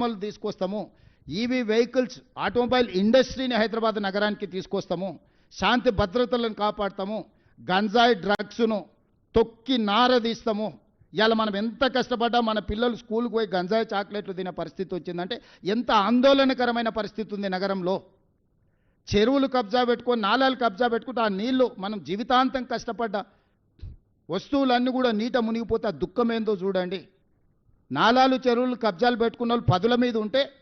అమలు తీసుకొస్తాము. EV vehicles automobile ఇండస్ట్రీని హైదరాబాద్ నగరానికి తీసుకొస్తాము. శాంతి భద్రతలను కాపాడతాము. గంజాయి డ్రగ్స్ను తొక్కి నారదీస్తాము ఇవాళ మనం ఎంత కష్టపడ్డా మన పిల్లలు స్కూల్కి పోయి గంజాయి చాక్లెట్లు తినే పరిస్థితి వచ్చిందంటే ఎంత ఆందోళనకరమైన పరిస్థితి ఉంది నగరంలో. చెరువులు కబ్జా పెట్టుకొని నాలాలు కబ్జా పెట్టుకుంటే ఆ నీళ్ళు మనం జీవితాంతం కష్టపడ్డా. వస్తువులన్నీ కూడా నీట మునిగిపోతే ఆ దుఃఖం ఏందో చూడండి. నాలాలు చెరువులు కబ్జాలు పెట్టుకున్న వాళ్ళు పదుల మీద ఉంటే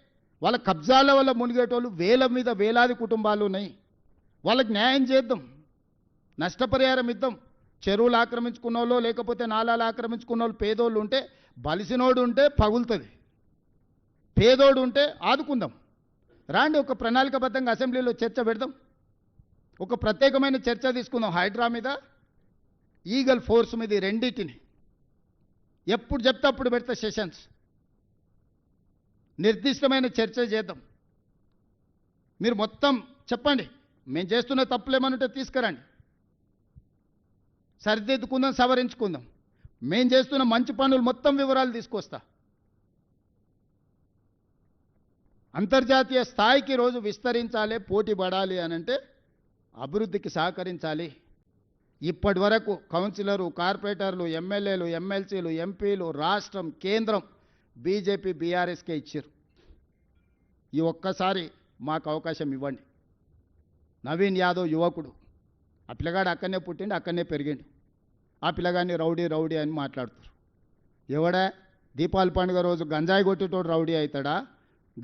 వాళ్ళ కబ్జాల వల్ల మునిగేటోళ్ళు వేల మీద వేలాది కుటుంబాలు ఉన్నాయి. వాళ్ళకి న్యాయం చేద్దాం. నష్టపరిహారం ఇద్దాం. చెరువులు ఆక్రమించుకున్న వాళ్ళు లేకపోతే నాలాలు ఆక్రమించుకున్న వాళ్ళు పేదోళ్ళు ఉంటే బలిసినోడు ఉంటే పగులుతుంది. పేదోడు ఉంటే ఆదుకుందాం. రాండి ఒక ప్రణాళికబద్ధంగా అసెంబ్లీలో చర్చ పెడదాం. ఒక ప్రత్యేకమైన చర్చ తీసుకుందాం హైడ్రా మీద ఈగల్ ఫోర్స్ మీద రెండింటిని. ఎప్పుడు చెప్తే అప్పుడు పెడతా సెషన్స్ నిర్దిష్టమైన చర్చ చేద్దాం. మీరు మొత్తం చెప్పండి. మేము చేస్తున్న తప్పులు ఉంటే తీసుకురండి. సరిదిద్దుకుందాం సవరించుకుందాం. మేము చేస్తున్న మంచి పనులు మొత్తం వివరాలు తీసుకొస్తా. అంతర్జాతీయ స్థాయికి రోజు విస్తరించాలి పోటీ పడాలి అని అంటే అభివృద్ధికి సహకరించాలి. ఇప్పటి వరకు కౌన్సిలరు కార్పొరేటర్లు ఎమ్మెల్యేలు ఎమ్మెల్సీలు ఎంపీలు రాష్ట్రం కేంద్రం బీజేపీ బీఆర్ఎస్కే ఇచ్చారు. ఈ ఒక్కసారి మాకు అవకాశం ఇవ్వండి. నవీన్ యాదవ్ యువకుడు. ఆ పిల్లగాడు అక్కడనే పుట్టిండు అక్కడనే పెరిగిండు. ఆ పిల్లగాడిని రౌడీ రౌడీ అని మాట్లాడుతారు. ఎవడా? దీపావళి పండుగ రోజు గంజాయి కొట్టేటోడు రౌడీ అవుతాడా?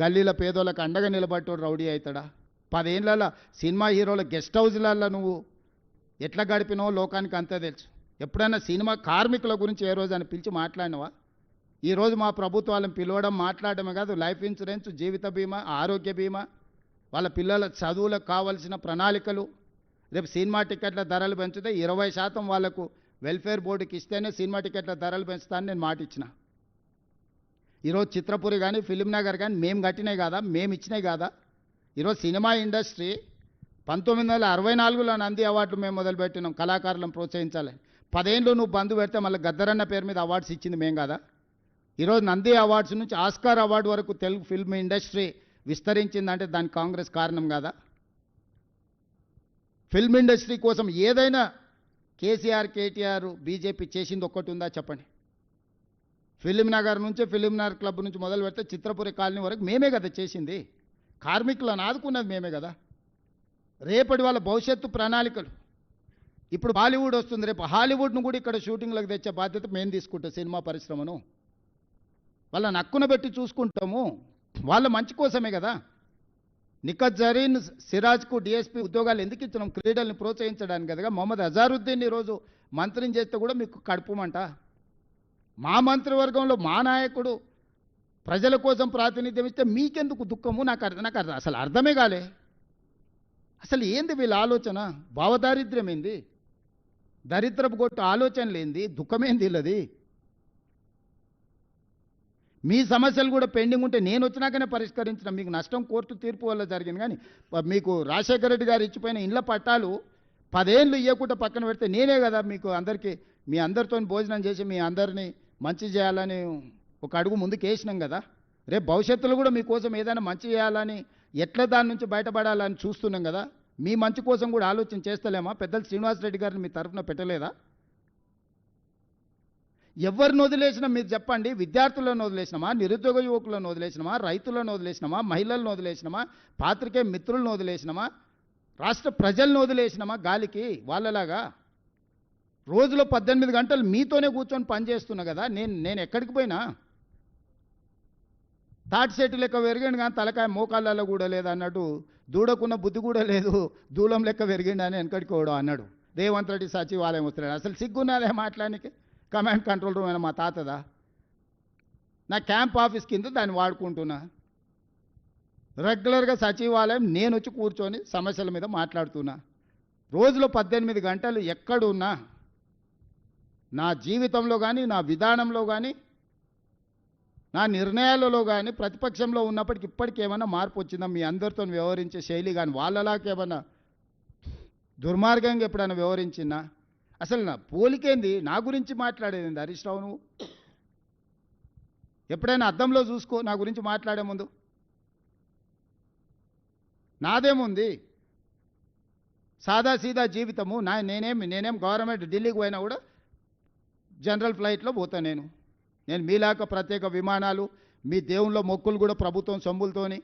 గల్లీల పేదోళ్ళకి అండగా నిలబట్టోడు రౌడీ అవుతాడా? పదేళ్ళ సినిమా హీరోల గెస్ట్ హౌస్లలో నువ్వు ఎట్లా గడిపినో లోకానికి అంతే తెలుసు. ఎప్పుడైనా సినిమా కార్మికుల గురించి ఏ రోజు అని పిలిచి మాట్లాడినవా? ఈరోజు మా ప్రభుత్వాలను పిలవడం మాట్లాడడమే కాదు లైఫ్ ఇన్సూరెన్స్ జీవిత బీమా ఆరోగ్య బీమా వాళ్ళ పిల్లల చదువులకు కావలసిన ప్రణాళికలు. రేపు సినిమా టికెట్ల ధరలు పెంచితే ఇరవై శాతం వాళ్ళకు వెల్ఫేర్ బోర్డుకి ఇస్తేనే సినిమా టికెట్ల ధరలు పెంచుతానని నేను మాట ఇచ్చిన ఈరోజు చిత్రపురి కానీ ఫిలిం నగర్ కానీ మేము కట్టినాయి కదా? మేము ఇచ్చినాయి కదా? ఈరోజు సినిమా ఇండస్ట్రీ పంతొమ్మిది వందల అరవై నాలుగులో నంది అవార్డులు మేము మొదలుపెట్టినాం. కళాకారులను ప్రోత్సహించాలి. పదేళ్ళు నువ్వు బంధు పెడితే మళ్ళీ గద్దరన్న పేరు మీద అవార్డ్స్ ఇచ్చింది మేం కదా? ఈరోజు నంది అవార్డ్స్ నుంచి ఆస్కార్ అవార్డు వరకు తెలుగు ఫిల్మ్ ఇండస్ట్రీ విస్తరించిందంటే దానికి కాంగ్రెస్ కారణం కాదా? ఫిల్మ్ ఇండస్ట్రీ కోసం ఏదైనా కేసీఆర్ కేటీఆర్ బీజేపీ చేసింది ఒక్కటి ఉందా చెప్పండి? ఫిలిం నగర్ నుంచి ఫిలిం నగర్ క్లబ్ నుంచి మొదలు పెడితే చిత్రపురి కాలనీ వరకు మేమే కదా చేసింది. కార్మికులను ఆదుకున్నది మేమే కదా. రేపటి వాళ్ళ భవిష్యత్తు ప్రణాళికలు. ఇప్పుడు బాలీవుడ్ వస్తుంది. రేపు హాలీవుడ్ను కూడా ఇక్కడ షూటింగ్లకు తెచ్చే బాధ్యత మేము తీసుకుంటాం సినిమా పరిశ్రమను. వాళ్ళని నక్కున పెట్టి చూసుకుంటాము. వాళ్ళ మంచి కోసమే కదా. నిఖత్ జరీన్ సిరాజ్కు డిఎస్పీ ఉద్యోగాలు ఎందుకు ఇచ్చినాం క్రీడల్ని ప్రోత్సహించడానికి కదా. మొహమ్మద్ అజారుద్దీన్ ఈరోజు మంత్రిని చేస్తే కూడా మీకు కడుపుమంట. మా మంత్రివర్గంలో మా నాయకుడు ప్రజల కోసం ప్రాతినిధ్యం ఇస్తే మీకెందుకు దుఃఖము? నాకు అర్థం నాకు అర్థం అసలు అర్థమే కాలే. అసలు ఏంది వీళ్ళ ఆలోచన? భావదారిద్ర్యం ఏంది? దరిద్రపు కొట్టు ఆలోచన లేనిది దుఃఖమేంది వీళ్ళది? మీ సమస్యలు కూడా పెండింగ్ ఉంటే నేను వచ్చినాకనే పరిష్కరించిన. మీకు నష్టం కోర్టు తీర్పు వల్ల జరిగింది. కానీ మీకు రాజశేఖర రెడ్డి గారు ఇచ్చిపోయిన ఇండ్ల పట్టాలు పదేళ్ళు ఇవ్వకుండా పక్కన పెడితే నేనే కదా మీకు అందరికీ మీ అందరితో భోజనం చేసి మీ అందరినీ మంచి చేయాలని ఒక అడుగు ముందుకు వేసినాం కదా. రేపు భవిష్యత్తులో కూడా మీకోసం ఏదైనా మంచి చేయాలని ఎట్లా దాని నుంచి బయటపడాలని చూస్తున్నాం కదా? మీ మంచి కోసం కూడా ఆలోచన చేస్తలేమా? పెద్దలు శ్రీనివాసరెడ్డి గారిని మీ తరఫున పెట్టలేదా? ఎవరిని వదిలేసినా మీరు చెప్పండి. విద్యార్థులను వదిలేసినామా? నిరుద్యోగ యువకులను వదిలేసినామా? రైతులను వదిలేసినామా? మహిళలను వదిలేసినామా? పాత్రికే మిత్రులను వదిలేసినామా? రాష్ట్ర ప్రజలను వదిలేసినామా గాలికి వాళ్ళలాగా? రోజులో పద్దెనిమిది గంటలు మీతోనే కూర్చొని పనిచేస్తున్నా కదా? నేను నేను ఎక్కడికి పోయినా? తాటి చెట్టు లెక్క పెరిగిండు కానీ తలకాయ మోకాళ్ళలో కూడా లేదు అన్నట్టు దూడకున్న బుద్ధి కూడా లేదు దూలం లెక్క పెరిగిండు అని వెనకడికోవడం అన్నాడు. దేవంతరెడ్డి సచివాలయం వస్తున్నాడు అసలు సిగ్గున్నదే మాట్లాడానికి కమాండ్ కంట్రోల్ రూమ్ అయినా మా తాతదా? నా క్యాంప్ ఆఫీస్ కింద దాన్ని వాడుకుంటున్నా. రెగ్యులర్గా సచివాలయం నేను వచ్చి కూర్చొని సమస్యల మీద మాట్లాడుతున్నా. రోజులో పద్దెనిమిది గంటలు ఎక్కడున్నా నా జీవితంలో కానీ నా విధానంలో కానీ నా నిర్ణయాలలో కానీ ప్రతిపక్షంలో ఉన్నప్పటికి ఇప్పటికి ఏమైనా మార్పు వచ్చిందా? మీ అందరితో వ్యవహరించే శైలి కానీ వాళ్ళలాగా ఏమైనా దుర్మార్గంగా ఎప్పుడైనా వ్యవహరించినా అసలు నా పోలికేంది? నా గురించి మాట్లాడేది హరీష్ రావు నువ్వు? ఎప్పుడైనా అద్దంలో చూసుకో నా గురించి మాట్లాడే ముందు. నాదేముంది? సాదా సీదా జీవితము నా నేనేమి నేనేం గవర్నమెంట్ ఢిల్లీకి పోయినా కూడా జనరల్ ఫ్లైట్లో పోతా నేను. నేను మీలాక ప్రత్యేక విమానాలు మీ దేవుళ్ళ మొక్కులు కూడా ప్రభుత్వం సొమ్ములతోని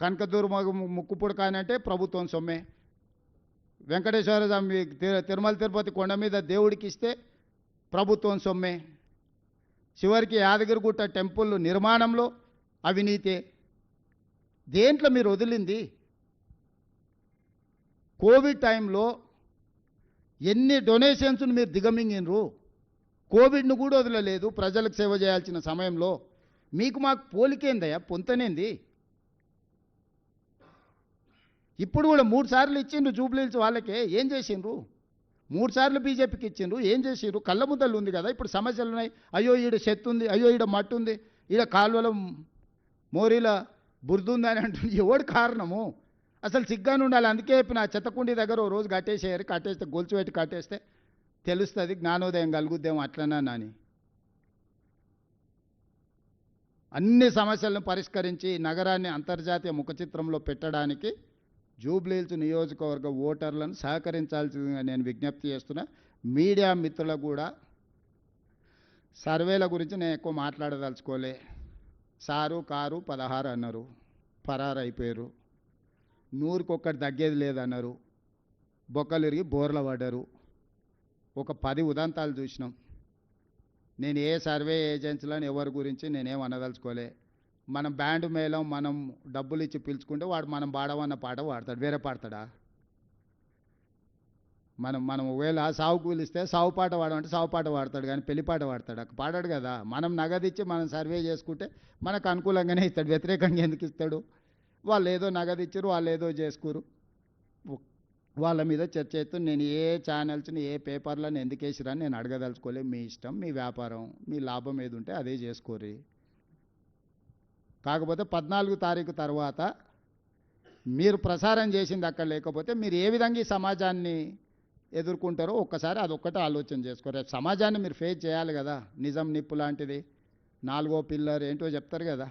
కనకదుర్మ ముక్కు పుడకానంటే ప్రభుత్వం సొమ్మే. వెంకటేశ్వర స్వామి తిరుమల తిరుపతి కొండ మీద దేవుడికి ఇస్తే ప్రభుత్వం సొమ్మే. చివరికి యాదగిరిగుట్ట టెంపుల్ నిర్మాణంలో అవినీతే. దేంట్లో మీరు వదిలింది? కోవిడ్ టైంలో ఎన్ని డొనేషన్స్ను మీరు దిగమింగినరు? కోవిడ్ను కూడా వదలలేదు ప్రజలకు సేవ చేయాల్సిన సమయంలో. మీకు మాకు పోలికేందయ్యా? పొంతనేంది? ఇప్పుడు కూడా మూడు సార్లు ఇచ్చిండ్రు జూబ్లీల్స్ వాళ్ళకే. ఏం చేసిండ్రు? మూడు సార్లు బీజేపీకి ఇచ్చిండ్రు. ఏం చేసిండ్రు? కళ్ళ ముద్దలు ఉంది కదా. ఇప్పుడు సమస్యలు ఉన్నాయి. అయ్యో ఈడ చెత్త ఉంది. అయ్యో ఈడ మట్టు ఉంది. ఈడ కాలువల మోరీల బురద ఉంది అని అంటుంది ఎవడు కారణము? అసలు సిగ్గాను ఉండాలి అందుకే చెప్పిన చెత్తకుండి దగ్గర ఓ రోజు కట్టేసేయారు కట్టేస్తే గొలుసు పెట్టి కట్టేస్తే తెలుస్తుంది జ్ఞానోదయం కలుగుద్దేమో అట్లనా నాని? అన్ని సమస్యలను పరిష్కరించి నగరాన్ని అంతర్జాతీయ ముఖచిత్రంలో పెట్టడానికి జూబ్లీహిల్స్ నియోజకవర్గ ఓటర్లను సహకరించాల్సిందిగా నేను విజ్ఞప్తి చేస్తున్నా. మీడియా మిత్రులకు కూడా సర్వేల గురించి నేను ఎక్కువ మాట్లాడదలుచుకోలే. సారు కారు పదహారు అన్నారు. పరారు అయిపోయారు. నూరుకొక్కటి తగ్గేది లేదన్నారు. బొక్కలు ఇరిగి బోర్ల పడ్డారు. ఒక పది ఉదంతాలు చూసినాం. నేను ఏ సర్వే ఏజెన్సీలను ఎవరి గురించి నేనేం అనదలుచుకోలే. మనం బ్యాండ్ మేళం మనం డబ్బులు ఇచ్చి పిలుచుకుంటే వాడు మనం పాడమన్న పాట పాడతాడు వేరే పాడతాడా? మనం మనం ఒకవేళ సావు కూలిస్తే సావు పాట పాడమంటే సావు పాట పాడతాడు కానీ పెళ్ళి పాట పాడతాడు. అక్కడ పాడాడు కదా. మనం నగదిచ్చి మనం సర్వే చేసుకుంటే మనకు అనుకూలంగానే ఇస్తాడు వ్యతిరేకంగా ఎందుకు ఇస్తాడు? వాళ్ళు ఏదో నగదిచ్చారు వాళ్ళు ఏదో చేసుకోరు. వాళ్ళ మీద చర్చ చేస్తూ నేను ఏ ఛానల్స్ని ఏ పేపర్లను ఎందుకు వేసిరని నేను అడగదలుచుకోలేదు. మీ ఇష్టం మీ వ్యాపారం మీ లాభం ఏది ఉంటే అదే చేసుకోరి కాకపోతే పద్నాలుగు తారీఖు తర్వాత మీరు ప్రసారం చేసింది అక్కడ లేకపోతే మీరు ఏ విధంగా ఈ సమాజాన్ని ఎదుర్కొంటారో ఒక్కసారి అదొక్కటే ఆలోచన చేసుకోరు సమాజాన్ని మీరు ఫేస్ చేయాలి కదా నిజం నిప్పు లాంటిది. నాలుగో పిల్లర్ ఏంటో చెప్తారు కదా.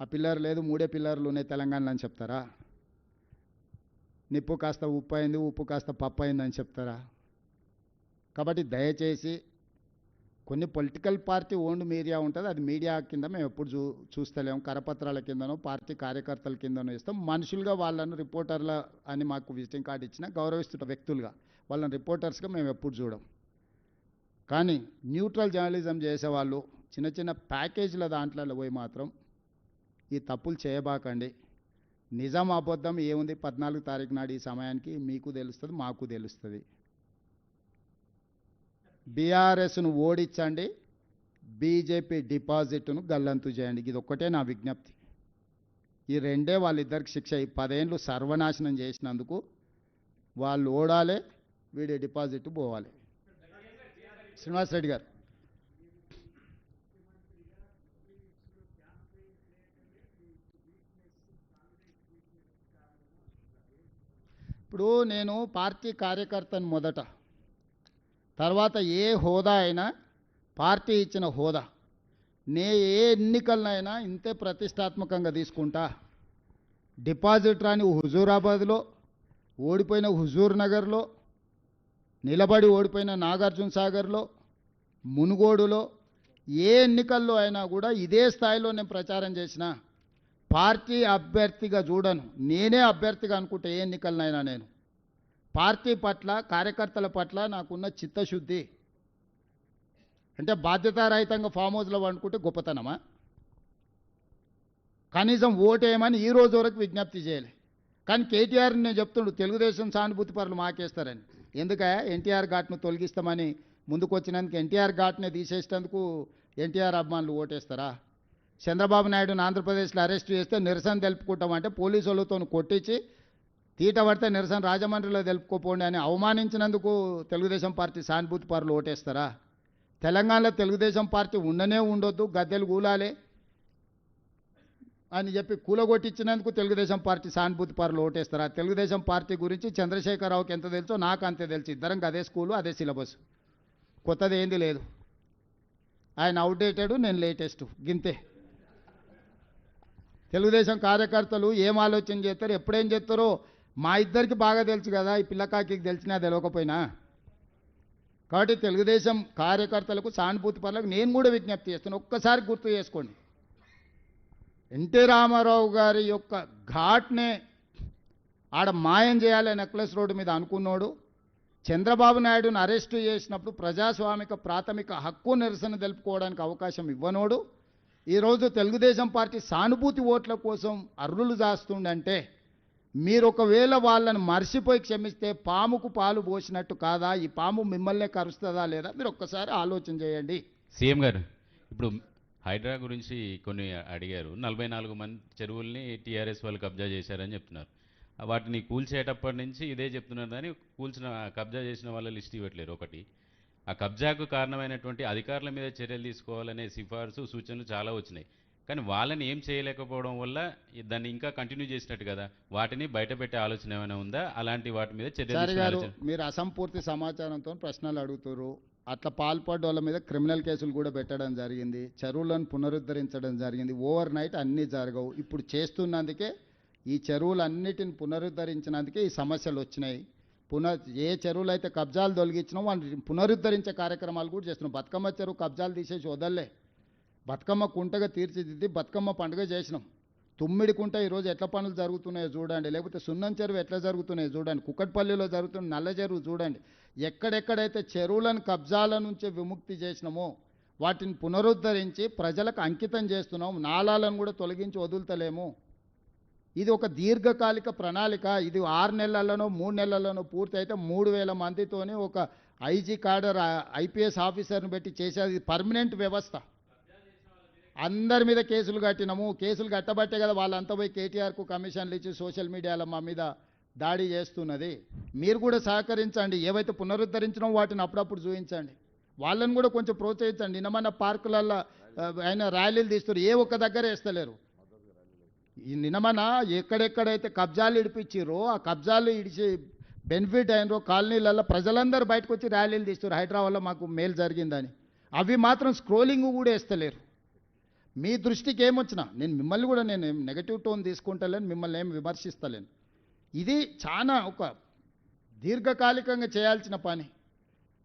ఆ పిల్లర్ లేదు మూడే పిల్లర్లు ఉన్నాయి తెలంగాణలో అని చెప్తారా? నిప్పు కాస్త ఉప్పు అయింది ఉప్పు కాస్త పప్పు అయిందని చెప్తారా? కాబట్టి దయచేసి కొన్ని పొలిటికల్ పార్టీ ఓన్డ్ మీడియా ఉంటుంది అది మీడియా కింద మేము ఎప్పుడు చూ చూస్తలేము కరపత్రాల కిందనో పార్టీ కార్యకర్తల కిందనో ఇస్తాం. మనుషులుగా వాళ్ళను రిపోర్టర్ల అని మాకు విజిటింగ్ కార్డు ఇచ్చిన గౌరవిస్తున్న వ్యక్తులుగా వాళ్ళని రిపోర్టర్స్గా మేము ఎప్పుడు చూడం. కానీ న్యూట్రల్ జర్నలిజం చేసేవాళ్ళు చిన్న చిన్న ప్యాకేజీల దాంట్లో పోయి మాత్రం ఈ తప్పులు చేయబాకండి. నిజం అబద్ధం ఏముంది? పద్నాలుగు తారీఖు నాడు ఈ సమయానికి మీకు తెలుస్తుంది మాకు తెలుస్తుంది. బీఆర్ఎస్ను ఓడించండి బీజేపీ డిపాజిట్ను గల్లంతు చేయండి. ఇది ఒక్కటే నా విజ్ఞప్తి. ఈ రెండే వాళ్ళిద్దరికి శిక్ష. ఈ పదేళ్ళు సర్వనాశనం చేసినందుకు వాళ్ళు ఓడాలి వీడి డిపాజిట్ పోవాలి. శ్రీనివాస్ రెడ్డి గారు. ఇప్పుడు నేను పార్టీ కార్యకర్తను మొదట. తర్వాత ఏ హోదా అయినా పార్టీ ఇచ్చిన హోదా. నే ఏ ఎన్నికలనైనా ఇంతే ప్రతిష్టాత్మకంగా తీసుకుంటా. డిపాజిట్ రాని హుజూరాబాద్లో ఓడిపోయిన హుజూర్ నగర్లో నిలబడి ఓడిపోయిన నాగార్జున సాగర్లో మునుగోడులో ఏ ఎన్నికల్లో అయినా కూడా ఇదే స్థాయిలో నేను ప్రచారం చేసినా పార్టీ అభ్యర్థిగా చూడను. నేనే అభ్యర్థిగా అనుకుంటే ఏ ఎన్నికలనైనా నేను. పార్టీ పట్ల కార్యకర్తల పట్ల నాకున్న చిత్తశుద్ధి. అంటే బాధ్యతారహితంగా ఫామ్ హౌస్లో అనుకుంటే గొప్పతనమా? కనీసం ఓటేయమని ఈ రోజు వరకు విజ్ఞప్తి చేయాలి. కానీ కేటీఆర్ నేను చెప్తుండు తెలుగుదేశం సానుభూతి పరులు మాకేస్తారని. ఎందుకయా ఎన్టీఆర్ ఘాట్ను తొలగిస్తామని ముందుకు వచ్చినందుకు ఎన్టీఆర్ ఘాట్ని తీసేసినందుకు ఎన్టీఆర్ అభిమానులు ఓటేస్తారా? చంద్రబాబు నాయుడుని ఆంధ్రప్రదేశ్లో అరెస్ట్ చేస్తే నిరసన తెలుపుకుంటామంటే పోలీసు వాళ్ళతో కొట్టించి తీట పడితే నిరసన రాజమండ్రిలో తెలుపుకోపోండి అని అవమానించినందుకు తెలుగుదేశం పార్టీ సానుభూతి పరులు ఓటేస్తారా? తెలంగాణలో తెలుగుదేశం పార్టీ ఉండనే ఉండొద్దు గద్దెలు కూలాలే అని చెప్పి కూలగొట్టించినందుకు తెలుగుదేశం పార్టీ సానుభూతి పరులు ఓటేస్తారా? తెలుగుదేశం పార్టీ గురించి చంద్రశేఖరరావుకి ఎంత తెలుసో నాకు అంతే తెలుసు. ఇద్దరం అదే స్కూలు అదే సిలబస్. కొత్తది ఏంది లేదు. ఆయన అవుడేటెడ్ నేను లేటెస్ట్. గింతే. తెలుగుదేశం కార్యకర్తలు ఏం ఆలోచన చేస్తారు ఎప్పుడేం చేస్తారో మా ఇద్దరికి బాగా తెలుసు కదా ఈ పిల్లకాకి తెలిసినా తెలియకపోయినా. కాబట్టి తెలుగుదేశం కార్యకర్తలకు సానుభూతి పనులకు నేను కూడా విజ్ఞప్తి చేస్తాను. ఒక్కసారి గుర్తు చేసుకోండి. ఎన్టీ రామారావు గారి యొక్క ఘాట్నే ఆడ మాయం చేయాలి నెక్లెస్ రోడ్డు మీద అనుకున్నాడు చంద్రబాబు నాయుడును అరెస్టు చేసినప్పుడు ప్రజాస్వామిక ప్రాథమిక హక్కు నిరసన తెలుపుకోవడానికి అవకాశం ఇవ్వనోడు ఈరోజు తెలుగుదేశం పార్టీ సానుభూతి ఓట్ల కోసం అర్రులు దాస్తుండంటే మీరు ఒకవేళ వాళ్ళని మర్చిపోయి క్షమిస్తే పాముకు పాలు పోసినట్టు కాదా? ఈ పాము మిమ్మల్నే కరుస్తుందా లేదా? మీరు ఒక్కసారి ఆలోచన చేయండి. సీఎం గారు ఇప్పుడు హైడ్రా గురించి కొన్ని అడిగారు. నలభై నాలుగు మంది చెరువుల్ని టీఆర్ఎస్ వాళ్ళు కబ్జా చేశారని చెప్తున్నారు. వాటిని కూల్చేటప్పటి నుంచి ఇదే చెప్తున్నారు. కానీ కూల్చిన కబ్జా చేసిన వాళ్ళ లిస్ట్ ఇవ్వట్లేరు ఒకటి. ఆ కబ్జాకు కారణమైనటువంటి అధికారుల మీద చర్యలు తీసుకోవాలనే సిఫార్సు సూచనలు చాలా వచ్చినాయి. కానీ వాళ్ళని ఏం చేయలేకపోవడం వల్ల దాన్ని ఇంకా కంటిన్యూ చేసినట్టు కదా? వాటిని బయట పెట్టే ఆలోచన ఏమైనా ఉందా? అలాంటి వాటి మీద చర్యలు మీరు అసంపూర్తి సమాచారంతో ప్రశ్నలు అడుగుతారు అట్లా పాల్పడ్డ వాళ్ళ మీద క్రిమినల్ కేసులు కూడా పెట్టడం జరిగింది. చెరువులను పునరుద్ధరించడం జరిగింది. ఓవర్ నైట్ అన్నీ జరగవు. ఇప్పుడు చేస్తున్నందుకే ఈ చెరువులన్నిటిని పునరుద్ధరించినందుకే ఈ సమస్యలు వచ్చినాయి. పున ఏ చెరువులు అయితే కబ్జాలు తొలగించినా వాటిని పునరుద్ధరించే కార్యక్రమాలు కూడా చేస్తున్నాం. బతుకమ్మ చెరువు కబ్జాలు తీసేసి వదల్లే. బతుకమ్మ కుంటగా తీర్చిదిద్ది బతుకమ్మ పండుగ చేసినాం. తుమ్మిడి కుంట ఈరోజు ఎట్ల పనులు జరుగుతున్నాయో చూడండి. లేకపోతే సున్నం చెరువు ఎట్లా జరుగుతున్నాయో చూడండి. కుక్కట్పల్లిలో జరుగుతున్న నల్ల చెరువు చూడండి. ఎక్కడెక్కడైతే చెరువులను కబ్జాల నుంచి విముక్తి చేసినామో వాటిని పునరుద్ధరించి ప్రజలకు అంకితం చేస్తున్నాం. నాళాలను కూడా తొలగించి వదులుతలేము. ఇది ఒక దీర్ఘకాలిక ప్రణాళిక. ఇది ఆరు నెలల్లోనో మూడు నెలల్లోనో పూర్తయితే మూడు వేల మందితోనే ఒక ఐజీ కాడర్ ఐపీఎస్ ఆఫీసర్ని పెట్టి చేసేది. పర్మనెంట్ వ్యవస్థ. అందరి మీద కేసులు కట్టినాము. కేసులు కట్టబట్టే కదా వాళ్ళంతా పోయి కేటీఆర్కు కమిషన్లు ఇచ్చి సోషల్ మీడియాలో మా మీద దాడి చేస్తున్నది. మీరు కూడా సహకరించండి. ఏవైతే పునరుద్ధరించినో వాటిని అప్పుడప్పుడు చూపించండి వాళ్ళని కూడా కొంచెం ప్రోత్సహించండి. నిన్నమన్న పార్కులలో ఆయన ర్యాలీలు తీస్తారు ఏ ఒక్క దగ్గర వేస్తలేరు. ఈ ఎక్కడెక్కడైతే కబ్జాలు ఇడిపించారో ఆ కబ్జాలు ఇడిచి బెనిఫిట్ అయినరో కాలనీలలో ప్రజలందరూ బయటకు వచ్చి ర్యాలీలు తీస్తారు హైదరాబాద్లో మాకు మేలు జరిగిందని. అవి మాత్రం స్క్రోలింగ్ కూడా వేస్తలేరు. మీ దృష్టికి ఏమొచ్చినా నేను మిమ్మల్ని కూడా నేను నెగటివ్ టోన్ తీసుకుంటలేను మిమ్మల్ని ఏం విమర్శిస్తలేను. ఇది చాలా ఒక దీర్ఘకాలికంగా చేయాల్సిన పని.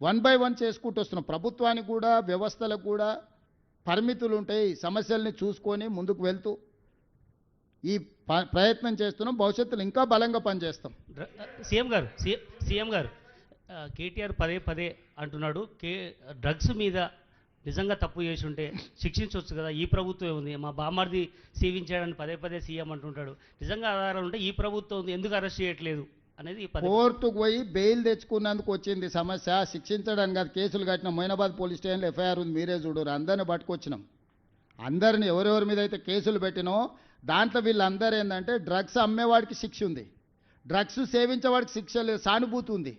వన్ బై వన్ చేసుకుంటూ వస్తున్నాం ప్రభుత్వానికి కూడా వ్యవస్థలకు కూడా పరిమితులు ఉంటాయి సమస్యల్ని చూసుకొని ముందుకు వెళ్తూ ఈ ప్రయత్నం చేస్తున్నాం భవిష్యత్తులో ఇంకా బలంగా పనిచేస్తాం. సీఎం గారు సీఎం గారు కేటీఆర్ పదే పదే అంటున్నాడు కే డ్రగ్స్ మీద నిజంగా తప్పు చేసి ఉంటే శిక్షించవచ్చు కదా ఈ ప్రభుత్వం ఉంది మా బామ్మర్ది సేవించాడని పదే పదే సీఎం అంటుంటాడు. నిజంగా ఆధారాలు ఉంటే ఈ ప్రభుత్వం ఉంది ఎందుకు అరెస్ట్ చేయట్లేదు అనేది కోర్టుకు పోయి బెయిల్ తెచ్చుకున్నందుకు వచ్చింది సమస్య శిక్షించడానికి కాదు కేసులు కట్టిన మొయినాబాద్ పోలీస్ స్టేషన్లో ఎఫ్ఐఆర్ ఉంది మీరే చూడరు అందరిని పట్టుకొచ్చినాం. అందరిని ఎవరెవరి మీద అయితే కేసులు పెట్టినో దాంట్లో వీళ్ళందరూ ఏంటంటే డ్రగ్స్ అమ్మేవాడికి శిక్ష ఉంది. డ్రగ్స్ సేవించేవాడికి శిక్ష లేదు సానుభూతి ఉంది.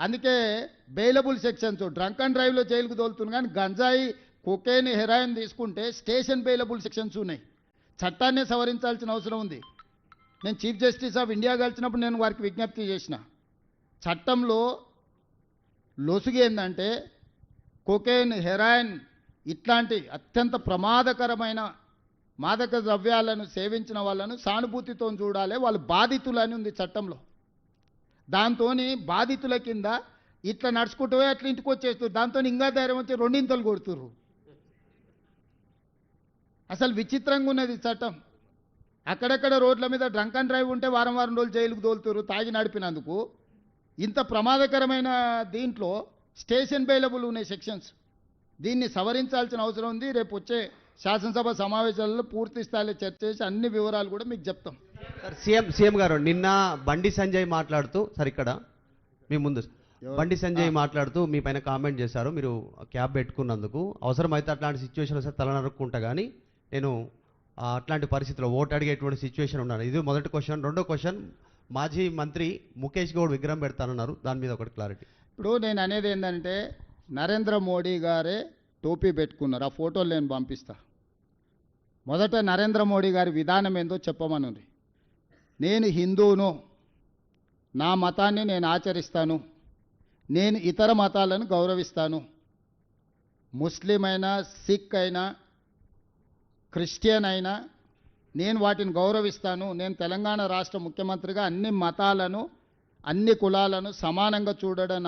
అందుకే బెయిలబుల్ సెక్షన్స్ డ్రంక్ అండ్ డ్రైవ్లో జైలుకు తోలుతుంది కానీ గంజాయి కొకేన్ హెరాయిన్ తీసుకుంటే స్టేషన్ బెయిలబుల్ సెక్షన్స్ ఉన్నాయి. చట్టాన్ని సవరించాల్సిన అవసరం ఉంది. నేను చీఫ్ జస్టిస్ ఆఫ్ ఇండియా కలిసినప్పుడు నేను వారికి విజ్ఞప్తి చేసిన. చట్టంలో లొసుగు ఏంటంటే కొకేన్ హెరాయిన్ ఇట్లాంటి అత్యంత ప్రమాదకరమైన మాదక ద్రవ్యాలను సేవించిన వాళ్ళను సానుభూతితో చూడాలి. వాళ్ళు బాధితులని ఉంది చట్టంలో. దాంతో బాధితుల కింద ఇట్లా నడుచుకుంటూ అట్లా ఇంటికి వచ్చేస్తారు దాంతో ఇంకా ధైర్యం వచ్చి రెండింతలు కొడుతుర్రు. అసలు విచిత్రంగా ఉన్నది చట్టం. అక్కడక్కడ రోడ్ల మీద డ్రంక్ అండ్ డ్రైవ్ ఉంటే వారం వారం రోజులు జైలుకు తోలుతురు తాగి నడిపినందుకు. ఇంత ప్రమాదకరమైన దీంట్లో స్టేషన్ బెయిలబుల్ ఉన్నాయి సెక్షన్స్. దీన్ని సవరించాల్సిన అవసరం ఉంది. రేపు వచ్చే శాసనసభ సమావేశాలలో పూర్తి స్థాయిలో చర్చ చేసి అన్ని వివరాలు కూడా మీకు చెప్తాం. సార్ సీఎం సీఎం గారు నిన్న బండి సంజయ్ మాట్లాడుతూ సార్ ఇక్కడ మీ ముందు? బండి సంజయ్ మాట్లాడుతూ మీ పైన కామెంట్ చేశారు. మీరు క్యాబ్ పెట్టుకున్నందుకు అవసరమైతే అట్లాంటి సిచ్యువేషన్ వస్తే తల నరుక్కుంటా కానీ నేను అట్లాంటి పరిస్థితిలో ఓటు అడిగేటువంటి సిచ్యువేషన్ ఉన్నాను. ఇది మొదటి క్వశ్చన్ రెండో క్వశ్చన్ మాజీ మంత్రి ముఖేష్ గౌడ్ విగ్రహం పెడతానన్నారు. దాని మీద ఒకటి క్లారిటీ ఇప్పుడు నేను అనేది ఏంటంటే నరేంద్ర మోడీ గారే టోపీ పెట్టుకున్నారు. ఆ ఫోటోలు నేను పంపిస్తా. మొదట నరేంద్ర మోడీ గారి విధానం ఏందో చెప్పమనుంది. నేను హిందువును నా మతాన్ని నేను ఆచరిస్తాను నేను ఇతర మతాలను గౌరవిస్తాను. ముస్లిం అయినా సిక్ అయినా క్రిస్టియన్ అయినా నేను వాటిని గౌరవిస్తాను. నేను తెలంగాణ రాష్ట్ర ముఖ్యమంత్రిగా అన్ని మతాలను అన్ని కులాలను సమానంగా చూడడం